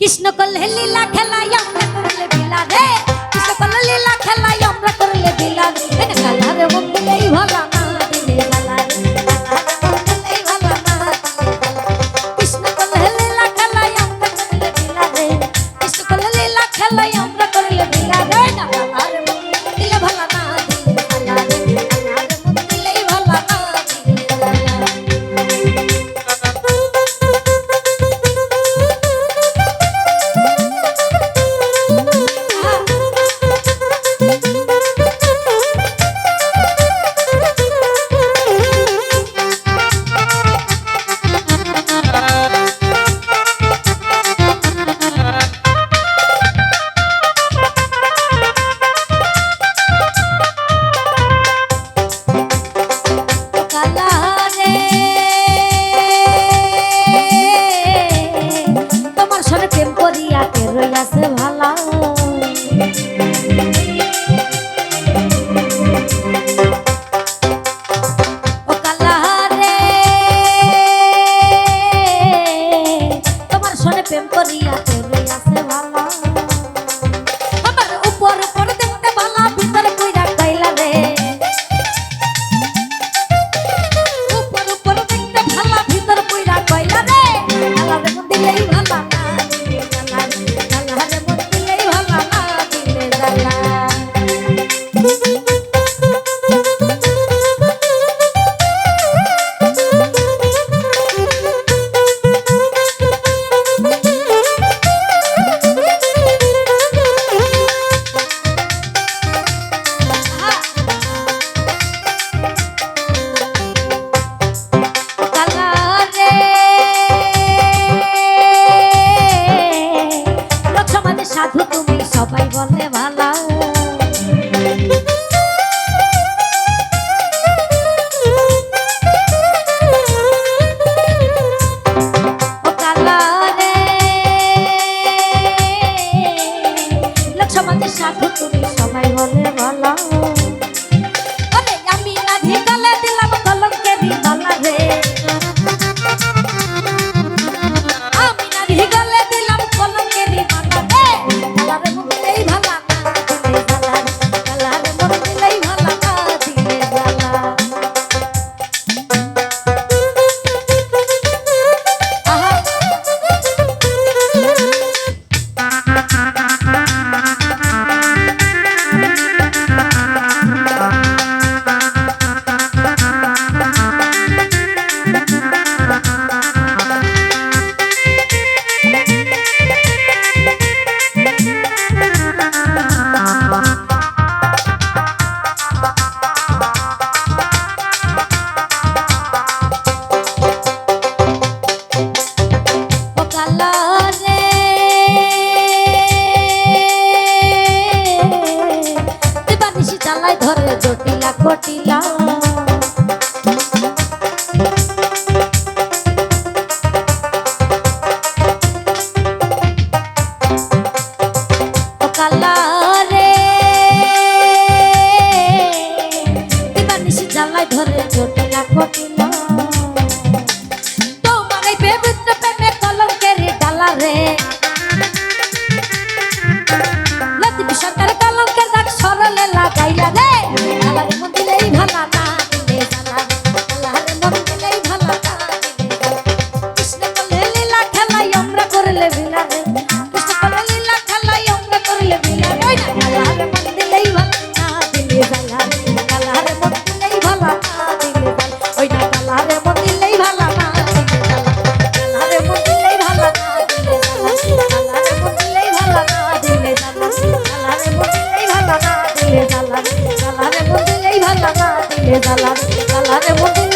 কৃষ্ণ করলে লীলা খেলাই আমরা করলে বিলা রে কৃষ্ণ করলে লীলা খেলাই আমরা করলে বিলা রে কালারে মন্দিরে বলতে ভালো জটিলা কটিলা কালারে মন